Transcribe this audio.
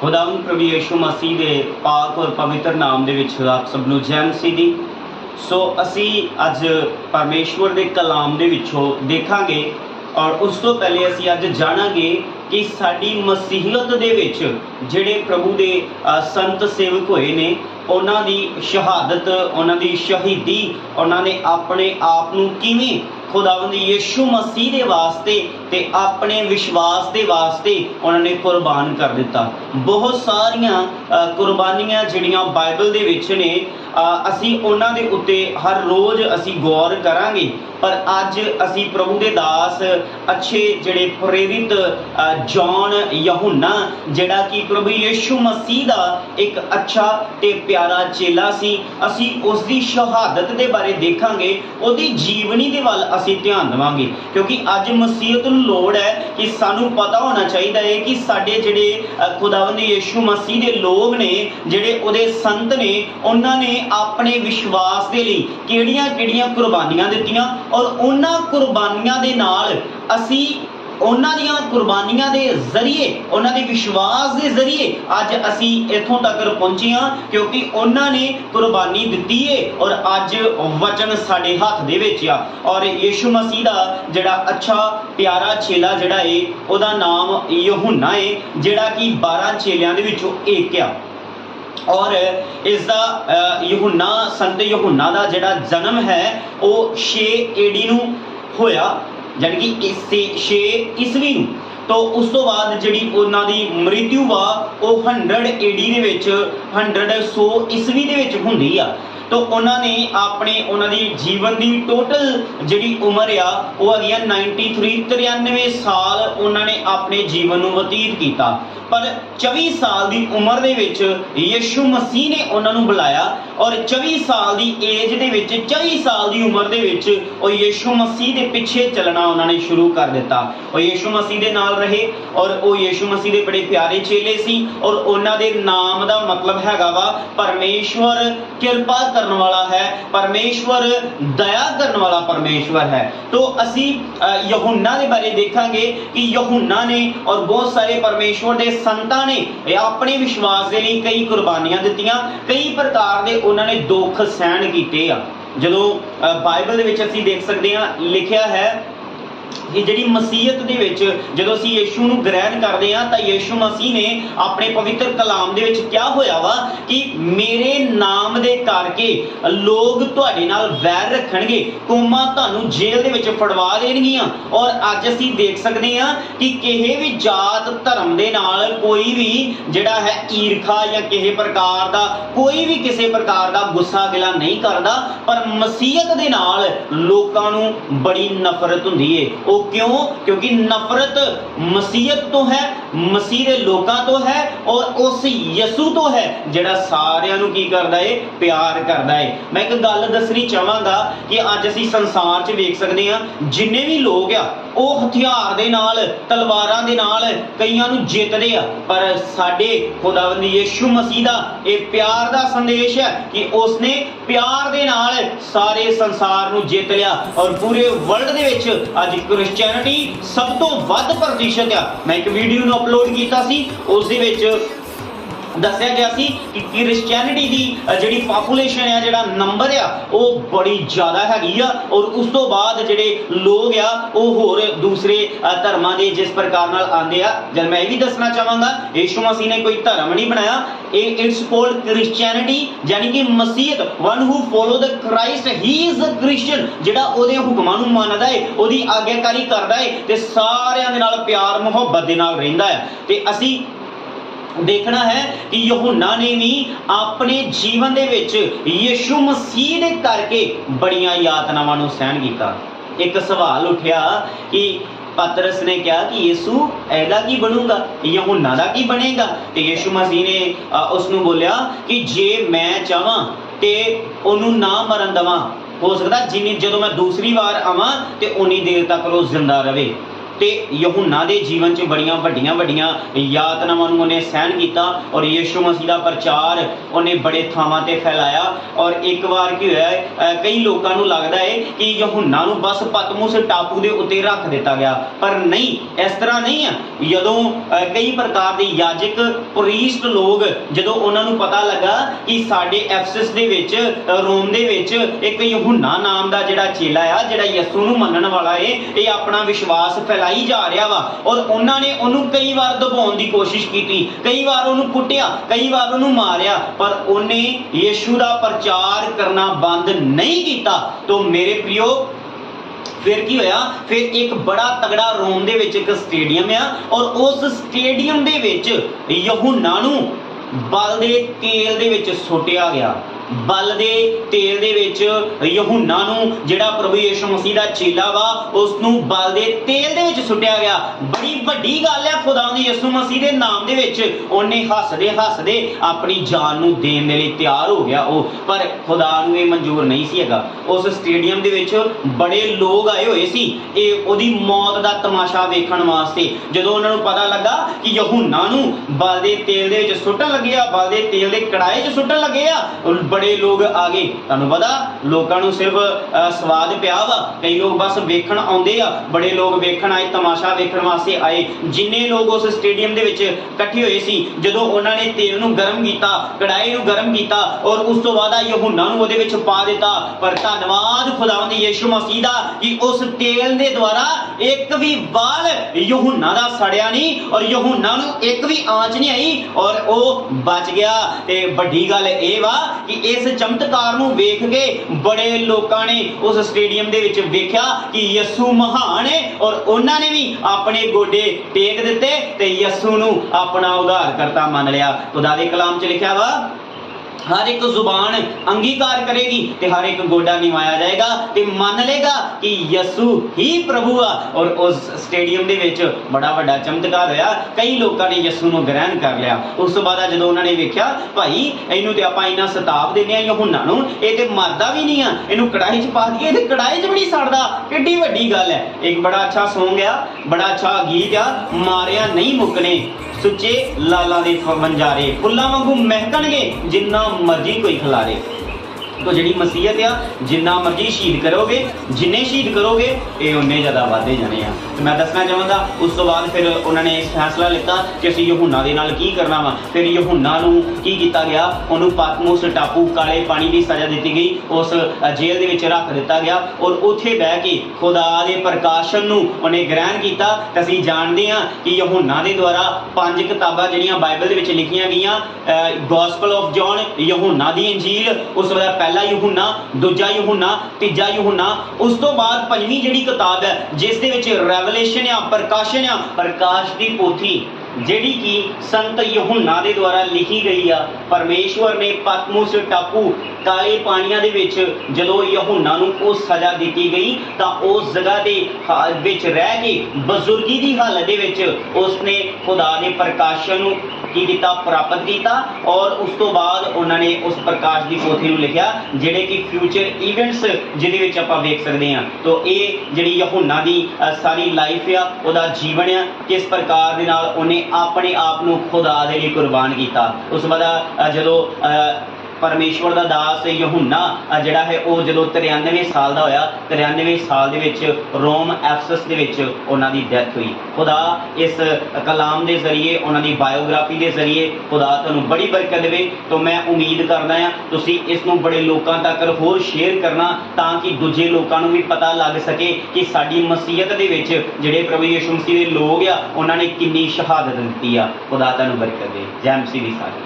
ਖੁਦਾਵੰਦ ਪ੍ਰਭੂ ਯੇਸ਼ੂ ਮਸੀਹ ਦੇ ਪਾਕ ਔਰ ਪਵਿੱਤਰ ਨਾਮ ਦੇ ਵਿੱਚ ਆਪ ਸਭ ਨੂੰ ਜੈ ਮਸੀਹ ਦੀ। ਸੋ ਅਸੀਂ ਅੱਜ ਪਰਮੇਸ਼ਵਰ ਦੇ ਕਲਾਮ ਦੇ ਵਿੱਚੋਂ ਦੇਖਾਂਗੇ ਔਰ ਉਸ ਤੋਂ ਪਹਿਲੇ ਅਸੀਂ ਅੱਜ ਜਾਣਾਂਗੇ ਕਿ ਸਾਡੀ ਮਸੀਹਤ ਦੇ ਵਿੱਚ ਜਿਹੜੇ ਪ੍ਰਭੂ ਦੇ ਸੰਤ ਸੇਵਕ ਹੋਏ ਨੇ, ਉਹਨਾਂ ਦੀ ਸ਼ਹਾਦਤ, ਉਹਨਾਂ ਦੀ ਸ਼ਹੀਦੀ, ਉਹਨਾਂ ਨੇ ਆਪਣੇ ਆਪ ਨੂੰ ਕਿਵੇਂ ਖੁਦਾਵੰਦ ਯੀਸ਼ੂ ਮਸੀਹ ਦੇ ਵਾਸਤੇ ਤੇ ਆਪਣੇ ਵਿਸ਼ਵਾਸ ਦੇ ਵਾਸਤੇ ਉਹਨਾਂ ਨੇ ਕੁਰਬਾਨ ਕਰ ਦਿੱਤਾ। ਬਹੁਤ ਸਾਰੀਆਂ ਕੁਰਬਾਨੀਆਂ ਜਿਹੜੀਆਂ ਬਾਈਬਲ ਦੇ ਵਿੱਚ ਨੇ ਅਸੀਂ ਉਹਨਾਂ ਦੇ ਉੱਤੇ ਹਰ ਰੋਜ਼ ਅਸੀਂ ਗੌਰ ਕਰਾਂਗੇ। ਪਰ ਅੱਜ ਅਸੀਂ ਪ੍ਰਭੂ ਦੇ ਦਾਸ ਅੱਛੇ ਜਿਹੜੇ ਪ੍ਰੇਰਿਤ ਅ, ਜੌਨ ਯਹੂਨਾ ਜਿਹੜਾ ਕਿ ਪ੍ਰਭੂ ਯੀਸ਼ੂ ਮਸੀਹ ਦਾ ਇੱਕ ਅੱਛਾ ਤੇ ਪਿਆਰਾ ਚੇਲਾ ਸੀ ਅਸੀਂ ਉਸ ਦੀ ਸ਼ਹਾਦਤ ਦੇ ਬਾਰੇ ਦੇਖਾਂਗੇ ਉਹਦੀ ਜੀਵਨੀ ਦੇ ਵੱਲ ਅਸੀਂ ਧਿਆਨ ਦੇਵਾਂਗੇ। ਕਿਉਂਕਿ ਅੱਜ ਮਸੀਹਤ ਨੂੰ ਲੋੜ ਹੈ ਕਿ ਸਾਨੂੰ ਪਤਾ ਹੋਣਾ ਚਾਹੀਦਾ ਹੈ ਕਿ ਸਾਡੇ ਜਿਹੜੇ ਖੁਦਾਵੰਦ ਯੀਸ਼ੂ ਮਸੀਹ ਦੇ ਲੋਕ ਨੇ ਜਿਹੜੇ ਉਹਦੇ ਸੰਤ ਨੇ ਉਹਨਾਂ ਨੇ ਆਪਣੇ ਵਿਸ਼ਵਾਸ ਦੇ ਲਈ ਕਿਹੜੀਆਂ-ਕਿਹੜੀਆਂ ਕੁਰਬਾਨੀਆਂ ਦਿੱਤੀਆਂ ਔਰ ਉਹਨਾਂ ਕੁਰਬਾਨੀਆਂ ਦੇ ਨਾਲ ਅਸੀਂ ਉਹਨਾਂ ਦੀਆਂ ਕੁਰਬਾਨੀਆਂ ਦੇ ਜ਼ਰੀਏ, ਉਹਨਾਂ ਦੇ ਵਿਸ਼ਵਾਸ ਦੇ ਜ਼ਰੀਏ ਅੱਜ ਅਸੀਂ ਇੱਥੋਂ ਤੱਕ ਪਹੁੰਚੇ ਹਾਂ ਕਿਉਂਕਿ ਉਹਨਾਂ ਨੇ ਕੁਰਬਾਨੀ ਦਿੱਤੀ ਏ ਔਰ ਅੱਜ ਵਚਨ ਸਾਡੇ ਹੱਥ ਦੇ ਵਿੱਚ ਆ। ਔਰ ਯੀਸ਼ੂ ਮਸੀਹ ਦਾ ਜਿਹੜਾ ਅੱਛਾ, ਪਿਆਰਾ ਛੇਲਾ ਜਿਹੜਾ ਏ, ਉਹਦਾ ਨਾਮ ਯਹੂਨਾ ਏ, ਜਿਹੜਾ ਕਿ 12 ਛੇਲਿਆਂ ਦੇ ਵਿੱਚੋਂ ਇੱਕ ਆ। ਔਰ ਇਸ ਦਾ ਯਹੂਨਾ, ਸੰਤ ਯਹੂਨਾ ਦਾ ਜਿਹੜਾ ਜਨਮ ਹੈ, ਉਹ 6 ਏਡੀ ਨੂੰ ਹੋਇਆ, ਜਾਣੀ ਕਿ ਇਸ 6 ਈਸਵੀ ਨੂੰ। ਤੋਂ ਉਸ ਤੋਂ ਬਾਅਦ ਜਿਹੜੀ ਉਹਨਾਂ ਦੀ ਮ੍ਰਿਤਿੂ ਵਾ, ਉਹ 100 ਏਡੀ ਦੇ ਵਿੱਚ 100 100 ਈਸਵੀ ਦੇ ਵਿੱਚ ਹੁੰਦੀ ਆ। ਤੋਂ ਉਹਨਾਂ ਨੇ ਆਪਣੇ, ਉਹਨਾਂ ਦੀ ਜੀਵਨ ਦੀ ਟੋਟਲ ਜਿਹੜੀ ਉਮਰ ਆ, ਉਹ ਹੈਗੀ ਆ 93 93 ਸਾਲ ਉਹਨਾਂ ਨੇ ਆਪਣੇ ਜੀਵਨ ਨੂੰ ਬਤੀਤ ਕੀਤਾ। ਪਰ 24 ਸਾਲ ਦੀ ਉਮਰ ਦੇ ਵਿੱਚ ਯੀਸ਼ੂ ਮਸੀਹ ਨੇ ਉਹਨਾਂ ਨੂੰ ਬੁਲਾਇਆ ਔਰ 24 ਸਾਲ ਦੀ ਏਜ ਦੇ ਵਿੱਚ 40 ਸਾਲ ਦੀ ਉਮਰ ਦੇ ਵਿੱਚ ਉਹ ਯੀਸ਼ੂ ਮਸੀਹ ਦੇ ਪਿੱਛੇ ਚੱਲਣਾ ਉਹਨਾਂ ਨੇ ਸ਼ੁਰੂ ਕਰ ਦਿੱਤਾ। ਉਹ ਯੀਸ਼ੂ ਮਸੀਹ ਦੇ ਨਾਲ ਰਹੇ ਔਰ ਉਹ ਯੀਸ਼ੂ ਮਸੀਹ ਦੇ ਬੜੇ ਪਿਆਰੇ ਚੇਲੇ ਸੀ ਔਰ ਉਹਨਾਂ ਦੇ ਨਾਮ ਦਾ ਮਤਲਬ ਹੈਗਾ ਵਾ ਪਰਮੇਸ਼ਵਰ ਕਿਰਪਾ ਕਰਨ ਵਾਲਾ ਹੈ ਪਰਮੇਸ਼ਵਰ ਦਇਆ ਕਰਨ ਵਾਲਾ ਪਰਮੇਸ਼ਵਰ ਹੈ। ਤੋਂ ਅਸੀਂ ਅ, ਯਹੂਨਾ ਦੇ ਬਾਰੇ ਦੇਖਾਂਗੇ ਕਿ ਯਹੂਨਾ ਨੇ ਔਰ ਬਹੁਤ ਸਾਰੇ ਪਰਮੇਸ਼ਵਰ ਦੇ ਸੰਤਾਂ ਨੇ ਆਪਣੇ ਵਿਸ਼ਵਾਸ ਦੇ ਲਈ ਕਈ ਕੁਰਬਾਨੀਆਂ ਦਿੱਤੀਆਂ ਕਈ ਪ੍ਰਕਾਰ ਦੇ ਉਹਨਾਂ ਨੇ ਦੁੱਖ ਸਹਿਣ ਕੀਤੇ ਆ। ਜਦੋਂ ਅ, ਬਾਈਬਲ ਦੇ ਵਿੱਚ ਅਸੀਂ ਦੇਖ ਸਕਦੇ ਹਾਂ ਲਿਖਿਆ ਹੈ ਕਿ ਜਿਹੜੀ ਮਸੀਹਤ ਦੇ ਵਿੱਚ ਜਦੋਂ ਅਸੀਂ ਯੀਸ਼ੂ ਨੂੰ ਗ੍ਰਹਿਣ ਕਰਦੇ ਹਾਂ ਤਾਂ ਯੀਸ਼ੂ ਮਸੀਹ ਨੇ ਆਪਣੇ ਪਵਿੱਤਰ ਕਲਾਮ ਦੇ ਵਿੱਚ ਕਿਹਾ ਹੋਇਆ ਵਾ ਕਿ ਮੇਰੇ ਨਾਮ ਦੇ ਕਰਕੇ ਲੋਕ ਤੁਹਾਡੇ ਨਾਲ ਵੈਰ ਰੱਖਣਗੇ, ਕੌਮਾਂ ਤੁਹਾਨੂੰ ਜੇਲ੍ਹ ਦੇ ਵਿੱਚ ਫੜਵਾ ਦੇਣਗੀਆਂ ਔਰ ਅੱਜ ਅਸੀਂ ਦੇਖ ਸਕਦੇ ਹਾਂ ਕਿ ਕਿਸੇ ਵੀ ਜਾਤ ਧਰਮ ਦੇ ਨਾਲ ਕੋਈ ਵੀ ਜਿਹੜਾ ਹੈ ਈਰਖਾ ਜਾਂ ਕਿਸੇ ਪ੍ਰਕਾਰ ਦਾ, ਕੋਈ ਵੀ ਕਿਸੇ ਪ੍ਰਕਾਰ ਦਾ ਗੁੱਸਾ ਗਿਲਾ ਨਹੀਂ ਕਰਦਾ, ਪਰ ਮਸੀਹਤ ਦੇ ਨਾਲ ਲੋਕਾਂ ਨੂੰ ਬੜੀ ਨਫ਼ਰਤ ਹੁੰਦੀ ਏ। ਉਹ ਕਿਉਂ? ਕਿਉਂਕਿ ਨਫ਼ਰਤ ਮਸੀਹਤ ਤੋਂ ਹੈ, ਮਸੀਹ ਦੇ ਲੋਕਾਂ ਤੋਂ ਹੈ ਔਰ ਉਸ ਯਿਸੂ ਤੋਂ ਹੈ, ਜਿਹੜਾ ਸਾਰਿਆਂ ਨੂੰ ਕੀ ਕਰਦਾ ਏ? ਪਿਆਰ ਕਰਦਾ ਏ। ਮੈਂ ਇੱਕ ਗੱਲ ਦੱਸਣੀ ਚਾਹਾਂਗਾ ਕਿ ਅੱਜ ਅਸੀਂ ਸੰਸਾਰ 'ਚ ਵੇਖ ਸਕਦੇ ਹਾਂ, ਜਿੰਨੇ ਵੀ ਲੋਕ ਆ, ਉਹ ਹਥਿਆਰ ਦੇ ਨਾਲ, ਤਲਵਾਰਾਂ ਦੇ ਨਾਲ ਕਈਆਂ ਨੂੰ ਜਿੱਤਦੇ ਆ। ਪਰ ਸਾਡੇ ਖੁਦਾਵੰਦ ਯੀਸ਼ੂ ਮਸੀਹ ਦਾ ਇਹ ਪਿਆਰ ਦਾ ਸੰਦੇਸ਼ ਹੈ ਕਿ ਉਸਨੇ ਪਿਆਰ ਦੇ ਨਾਲ ਸਾਰੇ ਸੰਸਾਰ ਨੂੰ ਜਿੱਤ ਲਿਆ ਔਰ ਪੂਰੇ ਵਰਲਡ ਦੇ ਵਿੱਚ ਅੱਜ ਕ੍ਰਿਸਚੀਅਨਿਟੀ ਸਭ ਤੋਂ ਵੱਧ ਪ੍ਰਤੀਸ਼ਤ ਆ। ਮੈਂ ਇੱਕ ਵੀਡੀਓ ਨੂੰ ਅਪਲੋਡ ਕੀਤਾ ਸੀ, ਉਸ ਦੇ ਵਿੱਚ ਦੱਸਿਆ ਗਿਆ ਸੀ ਕਿ ਕ੍ਰਿਸਚੀਅਨਿਟੀ ਦੀ ਜਿਹੜੀ ਪਾਪੂਲੇਸ਼ਨ ਹੈ ਜਿਹੜਾ ਨੰਬਰ ਆ, ਉਹ ਬੜੀ ਜ਼ਿਆਦਾ ਹੈਗੀ ਆ ਔਰ ਉਸ ਤੋਂ ਬਾਅਦ ਜਿਹੜੇ ਲੋਕ ਆ, ਉਹ ਹੋਰ ਦੂਸਰੇ ਧਰਮਾਂ ਦੇ ਜਿਸ ਪ੍ਰਕਾਰ ਨਾਲ ਆਉਂਦੇ ਆ, ਜਦ ਮੈਂ ਇਹ ਵੀ ਦੱਸਣਾ ਚਾਹਾਂਗਾ, ਯੀਸ਼ੂ ਮਸੀਹ ਨੇ ਕੋਈ ਧਰਮ ਨਹੀਂ ਬਣਾਇਆ, ਇਹ ਇਟਸ ਕੋਲਡ ਕ੍ਰਿਸਚੀਅਨਿਟੀ ਯਾਨੀ ਕਿ ਮਸੀਹਤ one who follow the Christ he is a Christian ਜਿਹੜਾ ਉਹਦੇ ਹੁਕਮਾਂ ਨੂੰ ਮੰਨਦਾ ਏ, ਉਹਦੀ ਆਗਿਆਕਾਰੀ ਕਰਦਾ ਏ, ਤੇ ਸਾਰਿਆਂ ਦੇ ਨਾਲ ਪਿਆਰ ਮੁਹੱਬਤ ਦੇ ਨਾਲ ਰਹਿੰਦਾ ਹੈ ਤੇ ਅਸੀਂ ਦੇਖਣਾ ਹੈ ਕਿ ਯਹੂਨਾ ਨੇ ਵੀ ਆਪਣੇ ਜੀਵਨ ਦੇ ਵਿੱਚ ਯੀਸ਼ੂ ਮਸੀਹ ਦੇ ਕਰਕੇ ਬੜੀਆਂ ਯਾਤਨਾਵਾਂ ਨੂੰ ਸਹਿਣ ਕੀਤਾ। ਇੱਕ ਸਵਾਲ ਉੱਠਿਆ ਕਿ ਪਤਰਸ ਨੇ ਕਿਹਾ ਕਿ ਯੀਸ਼ੂ ਇਹਦਾ ਕੀ ਬਣੂਗਾ? ਯਹੂਨਾ ਦਾ ਕੀ ਬਣੇਗਾ? ਤੇ ਯੀਸ਼ੂ ਮਸੀਹ ਨੇ ਅ, ਉਸ ਨੂੰ ਬੋਲਿਆ ਕਿ ਜੇ ਮੈਂ ਚਾਹਾਂ ਤੇ ਉਹਨੂੰ ਨਾ ਮਰਨ ਦਵਾਂ ਹੋ ਸਕਦਾ ਜਿੰਨੀ ਜਦੋਂ ਮੈਂ ਦੂਸਰੀ ਵਾਰ ਆਵਾਂ ਤੇ ਉਨੀ ਦੇਰ ਤੱਕ ਉਹ ਜ਼ਿੰਦਾ ਰਵੇ ਤੇ ਯਹੂਨਾ ਦੇ ਜੀਵਨ 'ਚ ਬੜੀਆਂ ਵੱਡੀਆਂ ਵੱਡੀਆਂ ਯਾਤਨਾਵਾਂ ਨੂੰ ਉਹਨੇ ਸਹਿਣ ਕੀਤਾ ਔਰ ਯੀਸ਼ੂ ਮਸੀਹ ਦਾ ਪ੍ਰਚਾਰ ਉਹਨੇ ਬੜੇ ਥਾਵਾਂ ਤੇ ਫੈਲਾਇਆ ਔਰ ਇੱਕ ਵਾਰ ਕੀ ਹੋਇਆ ਕਈ ਲੋਕਾਂ ਨੂੰ ਲੱਗਦਾ ਹੈ ਕਿ ਯਹੂਨਾ ਨੂੰ ਬਸ ਪਤਮੋਸ ਟਾਪੂ ਦੇ ਉੱਤੇ ਰੱਖ ਦਿੱਤਾ ਗਿਆ, ਪਰ ਨਹੀਂ, ਇਸ ਤਰ੍ਹਾਂ ਨਹੀਂ ਆ। ਜਦੋਂ, ਅਹ, ਕਈ ਪ੍ਰਕਾਰ ਦੇ ਯਾਜਕ, ਪ੍ਰੀਸਟ ਲੋਕ ਜਦੋਂ ਉਹਨਾਂ ਨੂੰ ਪਤਾ ਲੱਗਾ ਕਿ ਸਾਡੇ ਐਫਸਸ ਦੇ ਵਿੱਚ ਰੋਮ ਦੇ ਵਿੱਚ ਇੱਕ ਯਹੂਨਾ ਨਾਮ ਦਾ ਜਿਹੜਾ ਚੇਲਾ ਆ, ਜਿਹੜਾ ਯਿਸੂ ਨੂੰ ਮੰਨਣ ਵਾਲਾ ਏ, ਇਹ ਆਪਣਾ ਵਿਸ਼ਵਾਸ ਫੈਲਾ ਫੈਲਾਈ ਜਾ ਰਿਹਾ ਵਾ ਔਰ ਉਹਨਾਂ ਨੇ ਉਹਨੂੰ ਕਈ ਵਾਰ ਦਬਾਉਣ ਦੀ ਕੋਸ਼ਿਸ਼ ਕੀਤੀ, ਕਈ ਵਾਰ ਉਹਨੂੰ ਕੁੱਟਿਆ, ਕਈ ਵਾਰ ਉਹਨੂੰ ਮਾਰਿਆ, ਪਰ ਉਹਨੇ ਯੀਸ਼ੂ ਦਾ ਪ੍ਰਚਾਰ ਕਰਨਾ ਬੰਦ ਨਹੀਂ ਕੀਤਾ। ਤੋਂ ਮੇਰੇ ਪਿਓ ਫਿਰ ਕੀ ਹੋਇਆ? ਫਿਰ ਇੱਕ ਬੜਾ ਤਗੜਾ ਰੋਮ ਦੇ ਵਿੱਚ ਇੱਕ ਸਟੇਡੀਅਮ ਆ ਔਰ ਉਸ ਸਟੇਡੀਅਮ ਦੇ ਵਿੱਚ ਯਹੂਨਾ ਨੂੰ ਬਲ ਦੇ ਤੇਲ ਦੇ ਵਿੱਚ ਸੁੱਟਿਆ ਗਿਆ। ਬਲ ਦੇ ਤੇਲ ਦੇ ਵਿੱਚ ਯਹੂਨਾ ਨੂੰ, ਜਿਹੜਾ ਪ੍ਰਭੂ ਯੀਸ਼ੂ ਮਸੀਹ ਦਾ ਚੇਲਾ ਵਾ ਉਸ ਨੂੰ ਬਲ ਦੇ ਤੇਲ ਦੇ ਵਿੱਚ ਸੁੱਟਿਆ ਗਿਆ। ਬੜੀ ਵੱਡੀ ਗੱਲ ਹੈ ਖੁਦਾ ਦੇ ਯਿਸੂ ਮਸੀਹ ਦੇ ਨਾਮ ਦੇ ਵਿੱਚ। ਉਹਨੇ ਹੱਸਦੇ ਹੱਸਦੇ ਆਪਣੀ ਜਾਨ ਨੂੰ ਦੇਣ ਦੇ ਲਈ ਤਿਆਰ ਹੋ ਗਿਆ ਉਹ। ਪਰ ਖੁਦਾ ਨੂੰ ਇਹ ਮਨਜ਼ੂਰ ਨਹੀਂ ਸੀ ਹੈਗਾ। ਉਸ ਸਟੇਡੀਅਮ ਦੇ ਵਿੱਚ ਬੜੇ ਲੋਕ ਆਏ ਹੋਏ ਸੀ। ਇਹ ਉਹਦੀ ਮੌਤ ਦਾ ਤਮਾਸ਼ਾ ਵੇਖਣ ਵਾਸਤੇ। ਜਦੋਂ ਉਹਨਾਂ ਨੂੰ ਪਤਾ ਲੱਗਾ ਕਿ ਯਹੂਨਾ ਨੂੰ ਬਲ ਦੇ ਤੇਲ ਦੇ ਵਿੱਚ ਸੁੱਟਣ ਲੱਗੇ ਆ, ਬਲ ਦੇ ਤੇਲ ਦੇ ਕੜਾਏ 'ਚ ਸੁੱਟਣ ਲੱਗੇ ਆ ਬੜੇ ਬੜੇ ਲੋਕ ਆ ਗਏ। ਤੁਹਾਨੂੰ ਪਤਾ, ਲੋਕਾਂ ਨੂੰ ਸਿਰਫ ਸਵਾਦ ਪਿਆ ਵਾ। ਕਈ ਲੋਕ ਬਸ ਵੇਖਣ ਆਉਂਦੇ ਆ। ਬੜੇ ਲੋਕ ਵੇਖਣ ਆਏ, ਤਮਾਸ਼ਾ ਵੇਖਣ ਵਾਸਤੇ ਆਏ। ਜਿੰਨੇ ਲੋਕ ਉਸ ਸਟੇਡੀਅਮ ਦੇ ਵਿੱਚ ਇਕੱਠੇ ਹੋਏ ਸੀ, ਜਦੋਂ ਉਹਨਾਂ ਨੇ ਤੇਲ ਨੂੰ ਗਰਮ ਕੀਤਾ ਕੜਾਈ ਨੂੰ ਗਰਮ ਕੀਤਾ, ਔਰ ਉਸ ਤੋਂ ਬਾਅਦ ਆ ਯਹੂਨਾ ਨੂੰ ਉਹਦੇ ਵਿੱਚ ਪਾ ਦਿੱਤਾ। ਪਰ ਧੰਨਵਾਦ ਖੁਦਾਵੰਦ ਯੀਸ਼ੂ ਮਸੀਹ ਦਾ ਕਿ ਉਸ ਤੇਲ ਦੇ ਦੁਆਰਾ ਇੱਕ ਵੀ ਵਾਲ ਯਹੂਨਾ ਦਾ ਸੜਿਆ ਨਹੀਂ, ਔਰ ਯਹੂਨਾ ਨੂੰ ਇੱਕ ਵੀ ਆਂਚ ਨਹੀਂ ਆਈ, ਔਰ ਉਹ ਬਚ ਗਿਆ। ਤੇ ਵੱਡੀ ਗੱਲ ਇਹ ਵਾ ਕਿ ਇਸ ਚਮਤਕਾਰ ਨੂੰ ਵੇਖ ਕੇ ਬੜੇ ਲੋਕਾਂ ਨੇ ਉਸ ਸਟੇਡੀਅਮ ਦੇ ਵਿੱਚ ਵੇਖਿਆ ਕਿ ਯਿਸੂ ਮਹਾਨ ਹੈ ਔਰ ਉਹਨਾਂ ਨੇ ਵੀ ਆਪਣੇ ਗੋਡੇ ਟੇਕ ਦਿੱਤੇ ਤੇ ਯਿਸੂ ਨੂੰ ਆਪਣਾ ਉਧਾਰਕਰਤਾ ਮੰਨ ਲਿਆ। ਖੁਦਾ ਦੇ ਕਲਾਮ 'ਚ ਲਿਖਿਆ ਵਾ ਹਰ ਇੱਕ ਜ਼ੁਬਾਨ ਅੰਗੀਕਾਰ ਕਰੇਗੀ ਤੇ ਹਰ ਇੱਕ ਗੋਡਾ ਨਿਵਾਇਆ ਜਾਏਗਾ ਤੇ ਮੰਨ ਲੇਗਾ ਕਿ ਯਸੂ ਹੀ ਪ੍ਰਭੂ ਆ। ਔਰ ਉਸ ਸਟੇਡੀਅਮ ਦੇ ਵਿੱਚ ਬੜਾ ਵੱਡਾ ਚਮਤਕਾਰ ਹੋਇਆ। ਕਈ ਲੋਕਾਂ ਨੇ ਯਸੂ ਨੂੰ ਗ੍ਰਹਿਣ ਕਰ ਲਿਆ। ਉਸ ਤੋਂ ਬਾਅਦ ਜਦੋਂ ਉਹਨਾਂ ਨੇ ਵੇਖਿਆ, ਭਾਈ, ਇਹਨੂੰ ਤੇ ਆਪਾਂ ਇੰਨਾ ਸਤਾਪ ਦਿੰਦੇ ਆ, ਯਹੂਨਾ ਨੂੰ। ਇਹ ਤੇ ਮਰਦਾ ਵੀ ਨਹੀਂ ਆ। ਇਹਨੂੰ ਕੜਾਹੀ 'ਚ ਪਾ ਦਈਏ ਤੇ ਕੜਾਹੀ 'ਚ ਵੀ ਨਹੀਂ ਸੜਦਾ। ਕਿੱਡੀ ਵੱਡੀ ਗੱਲ ਹੈ। ਇੱਕ ਬੜਾ ਅੱਛਾ ਸੌਂਗ ਆ, ਬੜਾ ਅੱਛਾ ਗੀਤ ਆ। ਮਾਰਿਆ ਨਹੀਂ ਮੁੱਕਨੇ ਸੁੱਚੇ ਲਾਲਾਂ ਦੇ ਫ- ਵੰਜਾਰੇ ਫੁੱਲਾਂ ਵਾਂਗੂ ਮਹਿਕਣਗੇ ਜਿੰਨਾ ਮਰਜ਼ੀ ਕੋਈ ਖਿਲਾਰੇ। ਤੋ ਜਿਹੜੀ ਮਸੀਹਤ ਆ, ਜਿੰਨਾ ਮਰਜ਼ੀ ਸ਼ਹੀਦ ਕਰੋਗੇ, ਜਿੰਨੇ ਸ਼ਹੀਦ ਕਰੋਗੇ, ਇਹ ਉਨੇ ਜ਼ਿਆਦਾ ਵਾਧੇ ਜਾਣੇ ਆ। ਤੇ ਮੈਂ ਦੱਸਣਾ ਚਾਹਾਂਗਾ, ਉਸ ਤੋਂ ਬਾਅਦ ਫਿਰ ਉਹਨਾਂ ਨੇ ਫੈਸਲਾ ਲਿੱਤਾ ਕਿ ਅਸੀਂ ਯਹੂਨਾ ਦੇ ਨਾਲ ਕੀ ਕਰਨਾ ਵਾ। ਫਿਰ ਯਹੂਨਾ ਨੂੰ ਕੀ ਕੀਤਾ ਗਿਆ? ਉਹਨੂੰ ਪਤਮੋਸ ਟਾਪੂ ਕਾਲੇ ਪਾਣੀ ਦੀ ਸਜ਼ਾ ਦਿੱਤੀ ਗਈ। ਉਸ ਜੇਲ੍ਹ ਦੇ ਵਿੱਚ ਰੱਖ ਦਿੱਤਾ ਗਿਆ। ਔਰ ਉੱਥੇ ਬਹਿ ਕੇ ਖੁਦਾ ਦੇ ਪ੍ਰਕਾਸ਼ਨ ਨੂੰ ਉਹਨੇ ਗ੍ਰਹਿਣ ਕੀਤਾ। ਤੇ ਅਸੀਂ ਜਾਣਦੇ ਹਾਂ ਕਿ ਯਹੂਨਾ ਦੇ ਦੁਆਰਾ ਪੰਜ ਕਿਤਾਬਾਂ ਜਿਹੜੀਆਂ ਬਾਈਬਲ ਦੇ ਵਿੱਚ ਲਿਖੀਆਂ ਗਈਆਂ ਗੋਸਪਲ ਆਫ ਜੌਨ ਯਹੂਨਾ ਦੀ ਇੰਜੀਲ ਉਸ ਤੋਂ ਬਾਅਦ ਪਹਿਲਾ ਯਹੂਨਾ, ਦੂਜਾ ਯਹੂਨਾ, ਤੀਜਾ ਯਹੂਨਾ, ਉਸ ਤੋਂ ਬਾਅਦ ਪੰਜਵੀਂ ਜਿਹੜੀ ਕਿਤਾਬ ਹੈ, ਜਿਸ ਦੇ ਵਿੱਚ ਰੈਵਲੇਸ਼ਨ ਆ, ਪ੍ਰਕਾਸ਼ਨ ਆ, ਪ੍ਰਕਾਸ਼ ਦੀ ਪੋਥੀ, ਜਿਹੜੀ ਕਿ ਸੰਤ ਯਹੂਨਾ ਦੇ ਦੁਆਰਾ ਲਿਖੀ ਗਈ ਆ, ਪਰਮੇਸ਼ਵਰ ਨੇ, ਪਤਮੋਸ, ਟਾਪੂ ਕਾਲੇ ਪਾਣੀਆਂ ਦੇ ਵਿੱਚ ਜਦੋਂ ਯਹੂਨਾ ਨੂੰ ਉਹ ਸਜ਼ਾ ਦਿੱਤੀ ਗਈ, ਤਾਂ ਉਸ ਜਗ੍ਹਾ ਦੇ ਹਾ- ਵਿੱਚ ਰਹਿ ਕੇ ਬਜ਼ੁਰਗੀ ਦੀ ਹਾਲਤ ਦੇ ਵਿੱਚ ਉਸਨੇ ਖੁਦਾ ਦੇ ਪ੍ਰਕਾਸ਼ਨ ਨੂੰ ਕੀ ਕੀਤਾ ਪ੍ਰਾਪਤ ਕੀਤਾ ਔਰ ਉਸ ਤੋਂ ਬਾਅਦ ਉਹਨਾਂ ਨੇ ਉਸ ਪ੍ਰਕਾਸ਼ ਦੀ ਪੋਥੀ ਨੂੰ ਲਿਖਿਆ, ਜਿਹੜੇ ਕਿ ਫਿਊਚਰ ਇਵੈਂਟਸ ਜਿਹਦੇ ਵਿੱਚ ਆਪਾਂ ਵੇਖ ਸਕਦੇ ਹਾਂ। ਤੋਂ ਇਹ ਜਿਹੜੀ ਯਹੂਨਾ ਦੀ ਸਾਰੀ ਲਾਈਫ ਆ, ਉਹਦਾ ਜੀਵਨ ਆ, ਕਿਸ ਪ੍ਰਕਾਰ ਦੇ ਨਾਲ ਉਹਨੇ ਆਪਣੇ ਆਪ ਨੂੰ ਖੁਦਾ ਦੇ ਲਈ ਕੁਰਬਾਨ ਕੀਤਾ। ਉਸ ਤੋਂ ਬਾਅਦ ਜਦੋਂ ਪਰਮੇਸ਼ਵਰ ਦਾ ਦਾਸ ਯਹੂਨਾ ਜਿਹੜਾ ਹੈ ਉਹ ਜਦੋਂ 93 ਸਾਲ ਦਾ ਹੋਇਆ 93 ਸਾਲ ਦੇ ਵਿੱਚ ਰੋਮ ਐਫਸਸ ਦੇ ਵਿੱਚ ਉਹਨਾਂ ਦੀ ਡੈਥ ਹੋਈ। ਖੁਦਾ ਇਸ ਕਲਾਮ ਦੇ ਜ਼ਰੀਏ, ਉਹਨਾਂ ਦੀ ਬਾਇਓਗ੍ਰਾਫੀ ਦੇ ਜ਼ਰੀਏ, ਖੁਦਾ ਤੁਹਾਨੂੰ ਬੜੀ ਬਰਕਤ ਦੇਵੇ। ਤੋਂ ਮੈਂ ਉਮੀਦ ਕਰਦਾ ਹਾਂ, ਤੁਸੀਂ ਇਸ ਨੂੰ ਬੜੇ ਲੋਕਾਂ ਤੱਕ ਹੋਰ ਸ਼ੇਅਰ ਕਰਨਾ, ਤਾਂ ਕਿ ਦੂਜੇ ਲੋਕਾਂ ਨੂੰ ਵੀ ਪਤਾ ਲੱਗ ਸਕੇ ਕਿ ਸਾਡੀ ਮਸੀਹਤ ਦੇ ਵਿੱਚ ਜਿਹੜੇ ਪ੍ਰਭੂ ਯਿਸੂ ਮਸੀਹ ਦੇ ਲੋਕ ਆ, ਉਹਨਾਂ ਨੇ ਕਿੰਨੀ ਸ਼ਹਾਦਤ ਦਿੱਤੀ ਆ। ਖੁਦਾ ਤੁਹਾਨੂੰ ਬਰਕਤ ਦੇ ਜੈ ਮਸੀਹ ਦੀ ਸਾਰੀ